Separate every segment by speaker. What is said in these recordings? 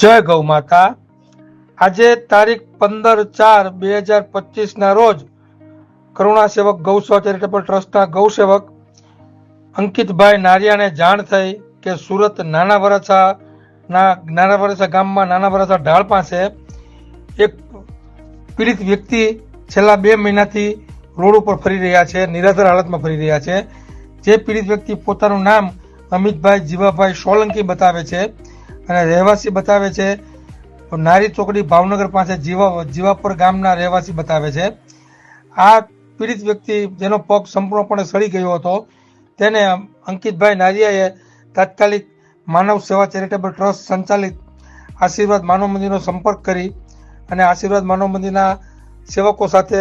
Speaker 1: જય ગૌ માતા. આજે તારીખ પંદર ચાર બે હજાર પચીસના રોજ કરુણા સેવક ગૌસેવા ચેરિટેબલ ટ્રસ્ટના ગૌસેવક અંકિતભાઈ નારિયાને જાણ થઈ કે સુરત નાના વરાછાના નાના વરસા ગામમાં નાના વરસા ઢાળ પાસે એક પીડિત વ્યક્તિ છેલ્લા બે મહિનાથી રોડ ઉપર ફરી રહ્યા છે, નિરાધાર હાલતમાં ફરી રહ્યા છે. જે પીડિત વ્યક્તિ પોતાનું નામ અમિતભાઈ જીવાભાઈ સોલંકી બતાવે છે. અને રહેવાસી બતાવે છે, નારી ચોકડી ભાવનગર પાસે જીવા, જીવાપુર ગામના રહેવાસી બતાવે છે. આ પીડિત વ્યક્તિ જેનો પગ સંપૂર્ણપણે સડી ગયો હતો, તેને અંકિતભાઈ નારિયાએ તાત્કાલિક માનવ સેવા ચેરિટેબલ ટ્રસ્ટ સંચાલિત આશીર્વાદ માનવ મંદિરનો સંપર્ક કરી અને આશીર્વાદ માનવ મંદિરના સેવકો સાથે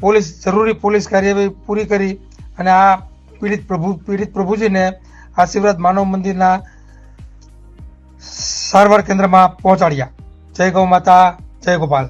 Speaker 1: પોલીસ, જરૂરી પોલીસ કાર્યવાહી પૂરી કરી અને આ પીડિત પ્રભુ, પીડિત પ્રભુજીને આશીર્વાદ માનવ મંદિરના સારવાર કેન્દ્રમાં પહોંચાડ્યા. જય ગૌ માતા જય ગોપાલ.